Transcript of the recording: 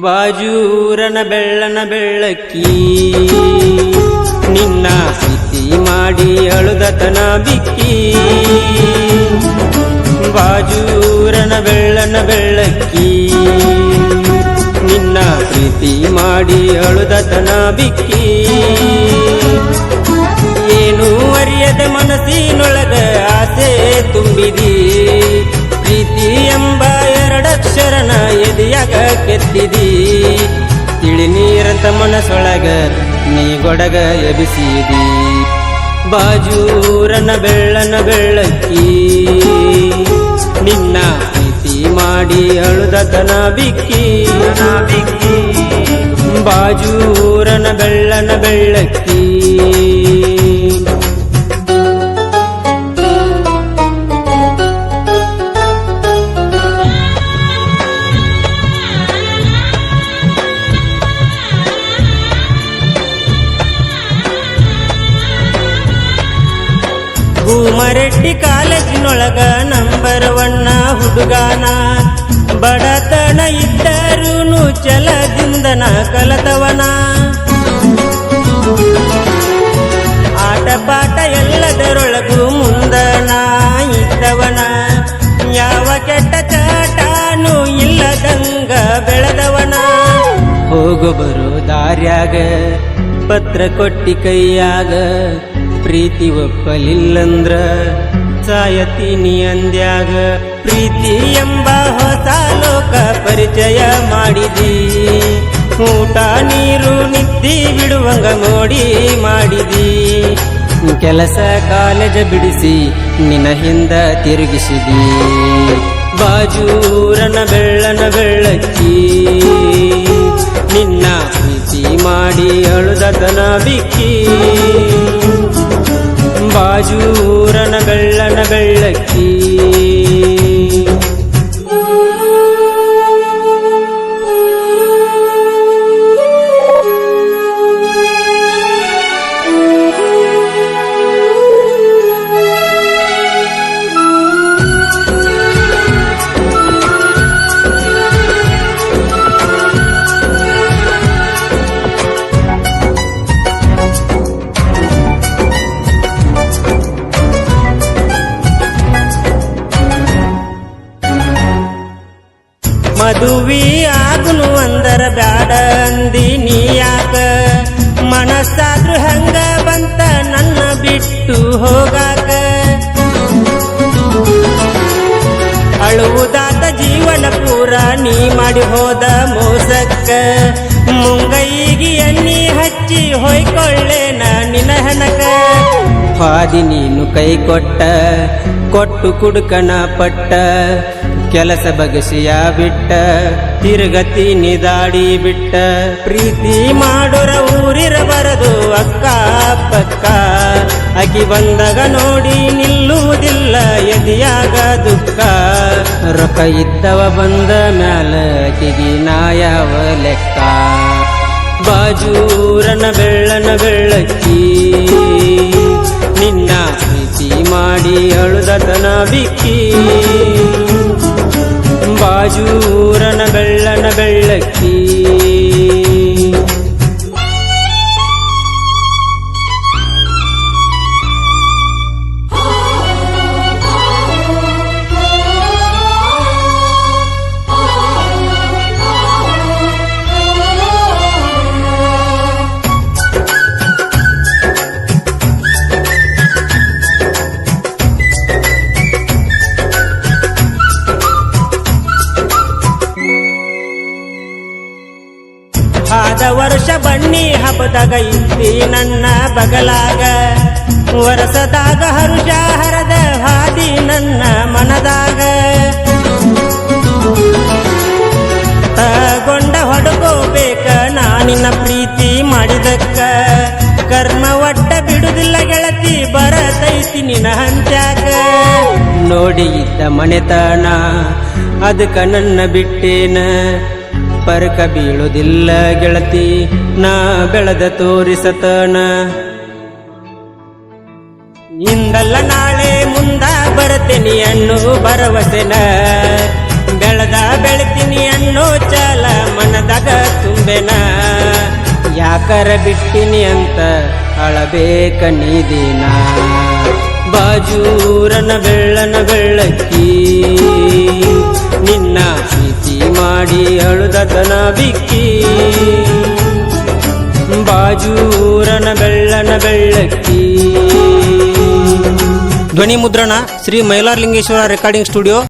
ಬಾಜೂರನ ಬೆಳ್ಳನ ಬೆಳ್ಳಕ್ಕಿ. ನಿನ್ನ ಪ್ರೀತಿ ಮಾಡಿ ಅಳುದತನ ಬಿಕ್ಕಿ. ಬಾಜೂರನ ಬೆಳ್ಳನ ಬೆಳ್ಳಕ್ಕಿ. ನಿನ್ನ ಪ್ರೀತಿ ಮಾಡಿ ಅಳುದತನ ಬಿಕ್ಕಿ. ಎದೆಯಾಗ ಕೆತ್ತಿದಿ. ತಿಳಿ ನೀರಂತ ಮನಸೊಳಗ ನೀ ಗೊಡಗ ಎಬಿಸಿದಿ ಬಾಜೂರನ ಬೆಳ್ಳನ ಬೆಳ್ಳಕ್ಕಿ. ನಿನ್ನ ಪ್ರೀತಿ ಮಾಡಿ ಅಳುದತನ ಬಿಕ್ಕಿ ಬಿಕ್ಕಿ. ಬಾಜೂರನ ಬೆಳ್ಳನ ಬೆಳ್ಳಕ್ಕಿ. ಭೂಮರೆಡ್ಡಿ ಕಾಲೇಜಿನೊಳಗ ನಂಬರ್ ಒನ್ನ ಹುಡುಗಾನ. ಬಡತನ ಇದ್ದರೂನು ಛಲದಿಂದನ ಕಲತವನ ಆಟ ಪಾಠ ಎಲ್ಲದರೊಳಗೂ ಮುಂದನ ಇದ್ದವನ. ಯಾವ ಕೆಟ್ಟ ಚಾಟಾನು ಇಲ್ಲದಂಗ ಬೆಳೆದವನ. ಹೋಗು ಬರೋ ದಾರ್ಯಾಗ ಪತ್ರ ಕೊಟ್ಟಿ ಕೈಯಾಗ ಪ್ರೀತಿ ಒಪ್ಪಲಿಲ್ಲಂದ್ರ ಸಾಯತೀನಿ ಅಂದ್ಯಾಗ ಪ್ರೀತಿ ಎಂಬ ಹೊಸ ಲೋಕ ಪರಿಚಯ ಮಾಡಿದಿ. ಊಟ, ನೀರು, ನಿದ್ದಿ ಬಿಡುವಂಗ ಮೋಡಿ ಮಾಡಿದಿ. ಕೆಲಸ ಕಾಲೇಜ ಬಿಡಿಸಿ ನಿನ ಹಿಂದ ತಿರುಗಿಸಿದಿ. ಬಾಜೂರನ ಬೆಳ್ಳನ ಬೆಳ್ಳಕ್ಕಿ. ನಿನ್ನ ಪ್ರೀತಿ ಮಾಡಿ ಅಳುದತನ ಬಿಕ್ಕಿ. ಬಾಜೂರನ ಬೆಳ್ಳನ ಬೆಳ್ಳಕ್ಕಿ ಮದುವಿ ಆಗುನು ಅಂದರ ಬ್ಯಾಡ ಅಂದಿ ನೀ ಯಾಕ? ಮನಸ್ಸಾದ್ರೂ ಹಂಗ ಬಂತ ನನ್ನ ಬಿಟ್ಟು ಹೋಗಾಕ? ಅಳುವುದಾದ ಜೀವನ ಪೂರ ನೀ ಮಾಡಿ ಹೋದ ಮೋಸಕ್ಕ? ಮುಂಗೈಗಿ ಎಣ್ಣಿ ಹಚ್ಚಿ ಹೊಯ್ಕೊಳ್ಳೇನ ನಿನ ಹೆಣಕ? ಹಾದಿ ನೀನು ಕೈ ಕೊಟ್ಟ, ಕೊಟ್ಟು ಕುಡುಕನ ಪಟ್ಟ ಕೆಲಸ ಬಗಸಿಯ ಬಿಟ್ಟ, ತಿರುಗತಿ ನಿದಾಡಿ ಬಿಟ್ಟ. ಪ್ರೀತಿ ಮಾಡುರ ಊರಿರಬಾರದು ಅಕ್ಕ, ಪಕ್ಕ. ಅಗಿ ಬಂದಾಗ ನೋಡಿ ನಿಲ್ಲುವುದಿಲ್ಲ, ಎದಿಯಾಗ ದುಃಖ. ರೊಕ್ಕ ಇದ್ದವ ಬಂದ ಮ್ಯಾಲ ಅಕಿಗಿ ನಾಯವ ಲೆಕ್ಕ. ಬಾಜೂರನ ಬೆಳ್ಳನ ಬೆಳ್ಳಕ್ಕಿ. ನಿನ್ನ ಪ್ರೀತಿ ಮಾಡಿ ಅಳುದತನ ಬಿಕ್ಕಿ. ಬಾಜೂರನ ಬೆಳ್ಳನ ಬೆಳ್ಳಕ್ಕಿ. ವರ್ಷ ಬನ್ನಿ ಹಬ್ಬದಾಗ ಇದ್ದಿ ನನ್ನ ಬಗಲಾಗ. ವರಸದಾಗ ಹರುಷ ಹರದ ಹಾದಿ ನನ್ನ ಮನದಾಗ. ತಗೊಂಡ ಹೊಡಕೋಬೇಕ ನಾನಿನ ಪ್ರೀತಿ ಮಾಡಿದಕ್ಕ. ಕರ್ಮ ಒಟ್ಟ ಬಿಡುದಿಲ್ಲ ಗೆಳತಿ, ಬರತೈತಿ ನಿನ ಹಂಚಾಕ. ನೋಡಿ ಇದ್ದ ಮನೆತನ, ಅದಕ್ಕ ನನ್ನ ಬಿಟ್ಟೇನ. ಪರಕ ಬೀಳುದಿಲ್ಲ ಗೆಳತಿ, ನಾ ಬೆಳೆದ ತೋರಿಸತನ. ಇಂದಲ್ಲ ನಾಳೆ ಮುಂದ ಬರತೇನಿ ಅನ್ನು ಭರವಸೆನ ಬೆಳೆದ ಬೆಳಿತೀನಿ ಅನ್ನೋ ಚಾಲ ಮನದಾಗ ತುಂಬೆನ ಯಾಕರ ಬಿಟ್ಟಿನಿ ಅಂತ ಅಳಬೇಕ ನೀದಿನ ಬಾಜೂರನ ಬೆಳ್ಳನ ಬೆಳ್ಳಕ್ಕಿ, ನಿನ್ನ ಮಾಡಿ ಅಳುದತನ ಬಿಕ್ಕಿ. ಬಾಜೂರನ ಬೆಳ್ಳನ ಬೆಳ್ಳಕ್ಕಿ. ಧ್ವನಿ ಮುದ್ರಣ ಶ್ರೀ ಮೈಲಾರಲಿಂಗೇಶ್ವರ ರೆಕಾರ್ಡಿಂಗ್ ಸ್ಟುಡಿಯೋ.